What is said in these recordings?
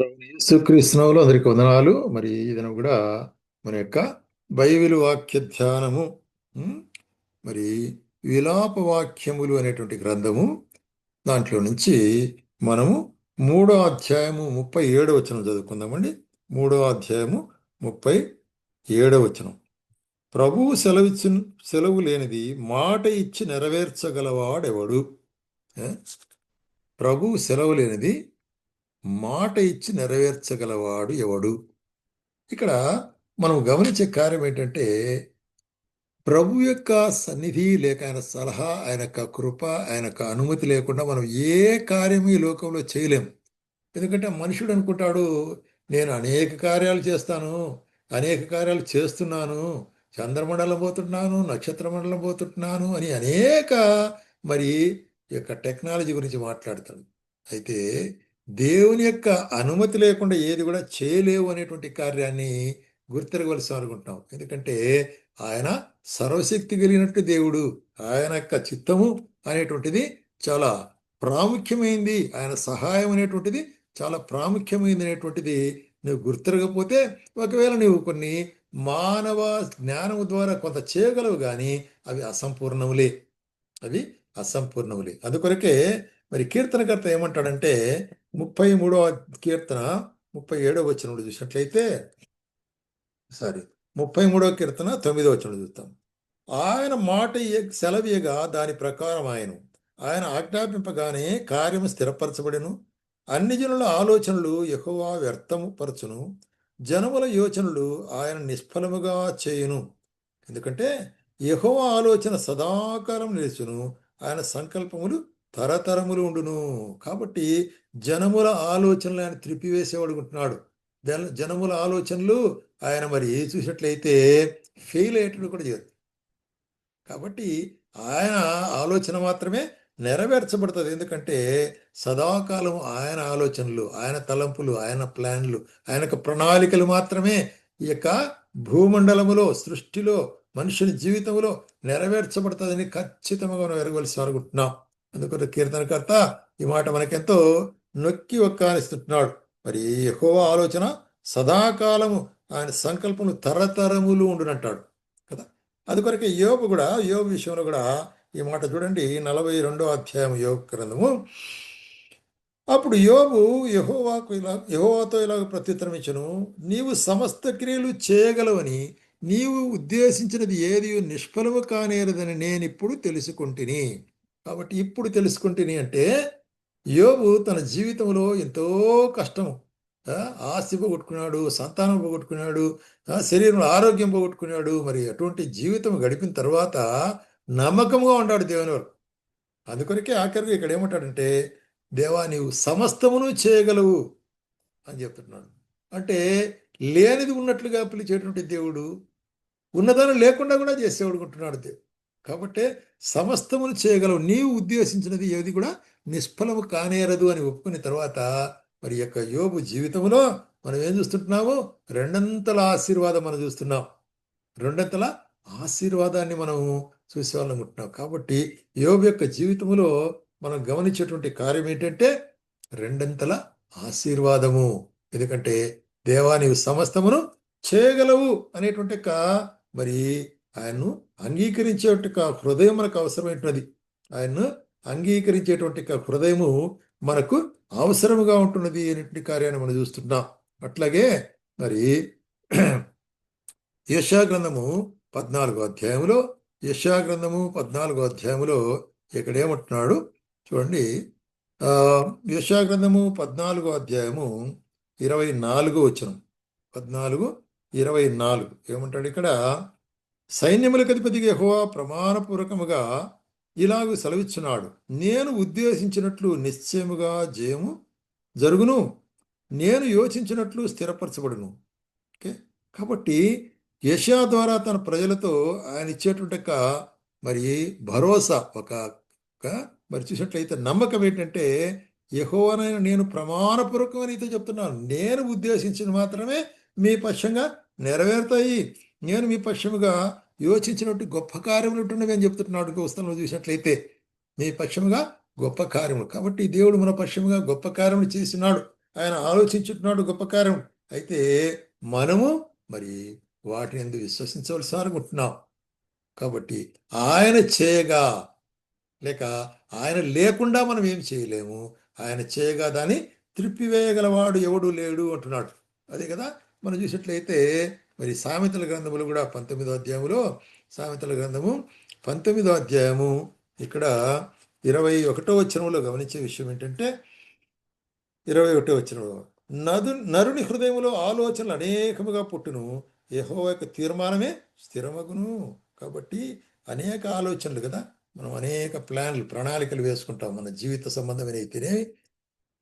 యేసుక్రీస్తునామములో అందరికి వందనాలు. మరి ఇదన కూడా మన యొక్క బైబిల్ వాక్య ధ్యానము మరి విలాప వాక్యములు అనేటువంటి గ్రంథము దాంట్లో నుంచి మనము మూడో అధ్యాయము ముప్పై ఏడో వచనం చదువుకుందామండి. మూడో అధ్యాయము ముప్పై ఏడో వచనం. ప్రభువు సెలవిచ్చు సెలవు లేనిది మాట ఇచ్చి నెరవేర్చగలవాడెవడు? ప్రభువు సెలవు లేనిది మాట ఇచ్చి నెరవేర్చగలవాడు ఎవడు? ఇక్కడ మనం గమనించే కార్యం ఏంటంటే ప్రభు యొక్క సన్నిధి లేక ఆయన సలహా ఆయన యొక్క కృప ఆయన యొక్క అనుమతి లేకుండా మనం ఏ కార్యం ఈ లోకంలో చేయలేం ఎందుకంటే మనుషుడు అనుకుంటాడు నేను అనేక కార్యాలు చేస్తాను అనేక కార్యాలు చేస్తున్నాను చంద్రమండలం పోతున్నాను నక్షత్ర మండలం పోతున్నాను అని అనేక మరి యొక్క టెక్నాలజీ గురించి మాట్లాడతాడు. అయితే దేవుని యొక్క అనుమతి లేకుండా ఏది కూడా చేయలేవు అనేటువంటి కార్యాన్ని గుర్తిరగవలసి అనుకుంటున్నాం. ఎందుకంటే ఆయన సర్వశక్తి కలిగినట్టు దేవుడు ఆయన యొక్క చిత్తము అనేటువంటిది చాలా ప్రాముఖ్యమైంది ఆయన సహాయం అనేటువంటిది చాలా ప్రాముఖ్యమైంది అనేటువంటిది నువ్వు గుర్తిరగపోతే ఒకవేళ నువ్వు కొన్ని మానవ జ్ఞానము ద్వారా కొంత చేయగలవు కానీ అవి అసంపూర్ణములే. అవి అసంపూర్ణములే. అందుకొరకే మరి కీర్తనకర్త ఏమంటాడంటే ముప్పై మూడవ కీర్తన ముప్పై ఏడవ వచనంలో చూసినట్లయితే సారీ ముప్పై మూడవ కీర్తన తొమ్మిదవ వచనం చూస్తాం ఆయన మాట సెలవీయగా దాని ప్రకారం ఆయను ఆయన ఆజ్ఞాపింపగానే కార్యము స్థిరపరచబడెను. అన్ని జనుల ఆలోచనలు యెహోవా వ్యర్థము పరచును. జనముల యోచనలు ఆయన నిష్ఫలముగా చేయును. ఎందుకంటే యెహోవా ఆలోచన సదాకాలం నిలుచును. ఆయన సంకల్పములు తరతరములు ఉండును. కాబట్టి జనముల ఆలోచనలు ఆయన త్రిపివేసేవాడు ఉంటున్నాడు జన- జనముల ఆలోచనలు ఆయన మరి చూసినట్లయితే ఫెయిల్ అయ్యేటట్టు కూడా చేయదు కాబట్టి ఆయన ఆలోచన మాత్రమే నెరవేర్చబడుతుంది. ఎందుకంటే సదాకాలం ఆయన ఆలోచనలు ఆయన తలంపులు ఆయన ప్లాన్లు ఆయన యొక్క ప్రణాళికలు మాత్రమే ఈ యొక్క భూమండలములో సృష్టిలో మనుషుని జీవితంలో నెరవేర్చబడుతుందని ఖచ్చితంగా మనం ఎరగవలసి అనుకుంటున్నాం అందుకని కీర్తనకర్త ఈ మాట మనకెంతో నొక్కి ఒక్కానిస్తున్నాడు మరి ఎక్కువ ఆలోచన సదాకాలము ఆయన సంకల్పము తరతరములు ఉండునంటాడు కదా. అందుకొరకే యోబు కూడా యోబు విషయంలో కూడా ఈ మాట చూడండి నలభై రెండో అధ్యాయం యోగ గ్రంథము. అప్పుడు యోబు యహోవాకు ఇలా యహోవాతో ఇలాగ ప్రత్యుత్తరం ఇచ్చను నీవు సమస్త క్రియలు చేయగలవని నీవు ఉద్దేశించినది ఏది నిష్ఫలము కానేరదని నేను ఇప్పుడు తెలుసుకుంటుని. కాబట్టి ఇప్పుడు తెలుసుకుంటుని అంటే యోబు తన జీవితంలో ఎంతో కష్టము. ఆస్తి పోగొట్టుకున్నాడు సంతానం పోగొట్టుకున్నాడు శరీరంలో ఆరోగ్యం పోగొట్టుకున్నాడు. మరి అటువంటి జీవితం గడిపిన తర్వాత నమ్మకంగా ఉన్నాడు దేవుని వారు అందుకొరకే ఆఖరికి ఇక్కడ ఏమంటాడంటే దేవా నీవు సమస్తమును చేయగలవు అని చెప్తున్నాడు. అంటే లేనిది ఉన్నట్లుగా పిలిచేటువంటి దేవుడు ఉన్నదాన్ని లేకుండా కూడా చేసేవాడుకుంటున్నాడు దేవుడు. కాబట్టి సమస్తమును చేయగలవు. నీవు ఉద్దేశించినది ఏది కూడా నిష్ఫలము కానేరదు అని ఒప్పుకున్న తర్వాత మరి యొక్క యోగు జీవితంలో మనం ఏం చూస్తుంటున్నాము? రెండంతల ఆశీర్వాదం మనం చూస్తున్నాం. రెండంతల ఆశీర్వాదాన్ని మనం చూసేవాళ్ళనుకుంటున్నాం కాబట్టి యోగు యొక్క జీవితంలో మనం గమనించేటువంటి కార్యం ఏంటంటే రెండంతల ఆశీర్వాదము. ఎందుకంటే దేవా నీవు సమస్తమును చేయగలవు అనేటువంటి మరి ఆయన్ను అంగీకరించేటువంటి హృదయం మనకు అవసరమైనది ఆయన్ను అంగీకరించేటువంటి హృదయము మనకు అవసరముగా ఉంటున్నది అనేటువంటి కార్యాన్ని మనం చూస్తున్నాం అట్లాగే మరి యశాగ్రంథము పద్నాలుగో అధ్యాయములో యశాగ్రంథము పద్నాలుగో అధ్యాయములో ఇక్కడేమంటున్నాడు? చూడండి. యశాగ్రంథము పద్నాలుగో అధ్యాయము ఇరవై నాలుగో వచనం. పద్నాలుగు ఇరవై నాలుగు. ఏమంటాడు ఇక్కడ? సైన్యములకు అధిపతిగా యహోవా ప్రమాణపూర్వకముగా ఇలాగ సెలవిచ్చున్నాడు. నేను ఉద్దేశించినట్లు నిశ్చయముగా జయము జరుగును. నేను యోచించినట్లు స్థిరపరచబడును. ఓకే? కాబట్టి యషా ద్వారా తన ప్రజలతో ఆయన ఇచ్చేటువంటి ఒక మరి భరోసా ఒక మరి చూసినట్లయితే నమ్మకం ఏంటంటే యహోవనైనా నేను ప్రమాణపూర్వకం అయితే చెప్తున్నాను. నేను ఉద్దేశించిన మాత్రమే మీ పక్షంగా నెరవేరుతాయి. నేను మీ పక్షముగా యోచించినట్టు గొప్ప కార్యములు ఉంటున్నవి అని చెప్తున్నాడు పుస్తకంలో చూసినట్లయితే మీ పక్షముగా గొప్ప కార్యములు. కాబట్టి దేవుడు మన పక్షముగా గొప్ప కార్యములు చేసినాడు ఆయన ఆలోచించుతున్నాడు గొప్ప కార్యం అయితే మనము మరి వాటిని ఎందుకు విశ్వసించవలసి అనుకుంటున్నాం కాబట్టి ఆయన చేయగా లేక ఆయన లేకుండా మనం ఏం చేయలేము. ఆయన చేయగా దాన్ని త్రిప్పివేయగలవాడు ఎవడు లేడు అంటున్నాడు. అదే కదా? మనం చూసినట్లయితే మరి సామెతల గ్రంథములు కూడా పంతొమ్మిదో అధ్యాయములో సామెతల గ్రంథము పంతొమ్మిదో అధ్యాయము. ఇక్కడ ఇరవై ఒకటో వచనంలో గమనించే విషయం ఏంటంటే ఇరవై ఒకటో వచనంలో నదు నరుని హృదయంలో ఆలోచనలు అనేకముగా పుట్టును. యెహోవా యొక్క తీర్మానమే స్థిరమగును. కాబట్టి అనేక ఆలోచనలు కదా మనం అనేక ప్లాన్లు ప్రణాళికలు వేసుకుంటాం మన జీవిత సంబంధమైన అయితేనేమి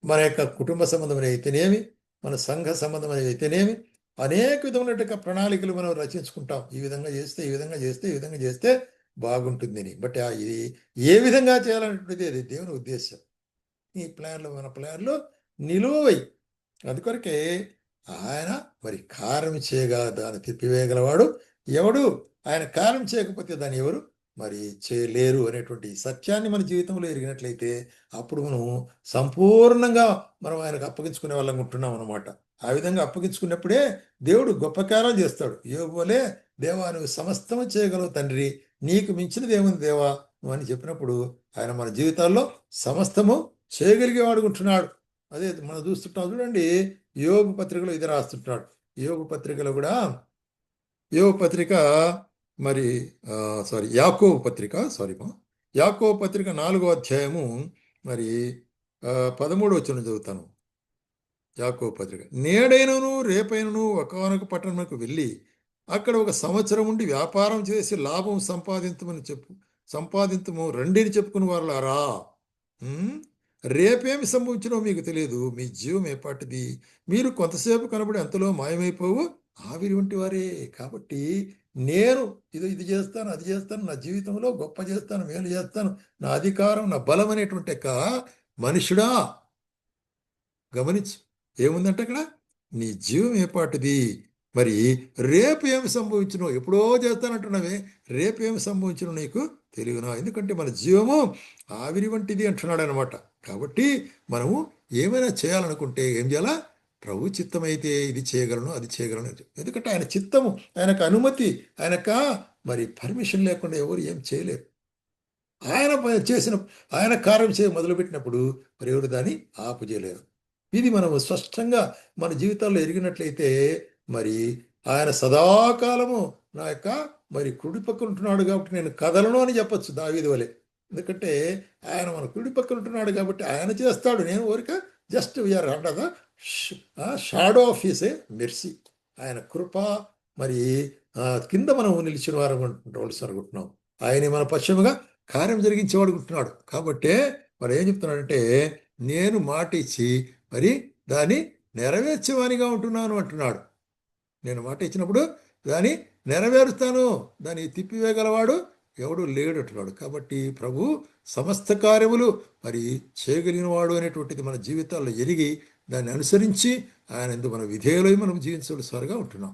మన యొక్క కుటుంబ సంబంధమైన అయితేనేమి మన సంఘ సంబంధమైన అయితేనేమి అనేక విధమైనటువంటి ప్రణాళికలు మనం రచించుకుంటాం. ఈ విధంగా చేస్తే ఈ విధంగా చేస్తే ఈ విధంగా చేస్తే బాగుంటుందని. బట్ ఆ ఇది ఏ విధంగా చేయాలనేటువంటిది అది దేవుని ఉద్దేశం ఈ ప్లాన్లు మన ప్లాన్లు నిలువై అందుకొరకే ఆయన మరి కారం చేయగా దాన్ని తిప్పివేయగలవాడు ఎవడు? ఆయన కారం చేయకపోతే దాన్ని ఎవరు? మరి చేయలేరు అనేటువంటి సత్యాన్ని మన జీవితంలో ఎరిగినట్లయితే అప్పుడు మనం సంపూర్ణంగా మనం ఆయనకు అప్పగించుకునే వాళ్ళం ఉంటున్నాం అనమాట ఆ విధంగా అప్పగించుకున్నప్పుడే దేవుడు గొప్ప చేస్తాడు. యోగువలే దేవా నువ్వు సమస్తము చేయగలవు తండ్రి. నీకు మించినది ఏముంది దేవా? నువ్వు అని చెప్పినప్పుడు ఆయన మన జీవితాల్లో సమస్తము చేయగలిగే వాడుకుంటున్నాడు అదే మనం చూస్తుంటాం చూడండి యోగ పత్రికలో ఇది రాస్తుంటున్నాడు యోగ పత్రికలో కూడా యోగ పత్రిక మరి సారీ యాకో పత్రిక సారీ మా యాకో పత్రిక నాలుగో అధ్యాయము మరి పదమూడు వచ్చిన చదువుతాను. యాకో పత్రిక. నేడైనను రేపైనను ఒకనొక పట్టణంకు వెళ్ళి అక్కడ ఒక సంవత్సరం ఉండి వ్యాపారం చేసి లాభం సంపాదించమని చెప్పు. సంపాదించము రండిని చెప్పుకుని వాళ్ళారా రేపేమి సంభవించినో మీకు తెలియదు. మీ జీవం ఏపాటిది. మీరు కొంతసేపు కనబడి అంతలో మాయమైపోవు. ఆవిరి వంటి వారే. కాబట్టి నేను ఇది ఇది చేస్తాను అది చేస్తాను. నా జీవితంలో గొప్ప చేస్తాను మేలు చేస్తాను. నా అధికారం నా బలం అనేటువంటి మనుషుడా. గమనించు. ఏముందంటే అక్కడ? నీ జీవం ఏపాటిది మరి రేపు ఏమి సంభవించునో? ఎప్పుడో చేస్తానంటున్నావే. రేపు ఏమి సంభవించునో నీకు తెలియనా ఎందుకంటే మన జీవము ఆవిరి వంటిది అంటున్నాడు అనమాట కాబట్టి మనము ఏమైనా చేయాలనుకుంటే ఏం చేయాలా? ప్రభు చిత్తమైతే ఇది చేయగలను అది చేయగలను ఎందుకంటే ఆయన చిత్తము ఆయనకు అనుమతి ఆయనక మరి పర్మిషన్ లేకుండా ఎవరు ఏం చేయలేరు. ఆయన చేసిన ఆయన కార్యం చేయ మొదలుపెట్టినప్పుడు మరి ఎవరు దాన్ని ఆపు చేయలేరు ఇది మనము స్పష్టంగా మన జీవితాల్లో ఎరిగినట్లయితే మరి ఆయన సదాకాలము నా యొక్క మరి కుడి పక్కన ఉంటున్నాడు కాబట్టి నేను కదలను అని చెప్పచ్చు దావీది వలె. ఎందుకంటే ఆయన మన కుడి పక్కన ఉంటున్నాడు కాబట్టి ఆయన చేస్తాడు. నేను ఊరిక just we are the shadow of his mercy ఆయన కృప మరి కింద మనం నిలిచిన వారు అనుకుంటున్నాం. ఆయన మన పశ్చిమగా కార్యం జరిగించేవాడు అనుకుంటున్నాడు కాబట్టి వాడు ఏం చెప్తున్నాడంటే నేను మాట ఇచ్చి మరి దాన్ని నెరవేర్చేవానిగా ఉంటున్నాను అంటున్నాడు. నేను మాట ఇచ్చినప్పుడు దాన్ని నెరవేరుస్తాను దాన్ని తిప్పివేయగలవాడు ఎవడు లేడు అంటున్నాడు. కాబట్టి ప్రభు సమస్త కార్యములు మరి చేయగలిగినవాడు అనేటువంటిది మన జీవితాల్లో ఎరిగి దాన్ని అనుసరించి ఆయన ఎందుకు మన విధేయులై మనం జీవించవలసిగా ఉంటున్నాం.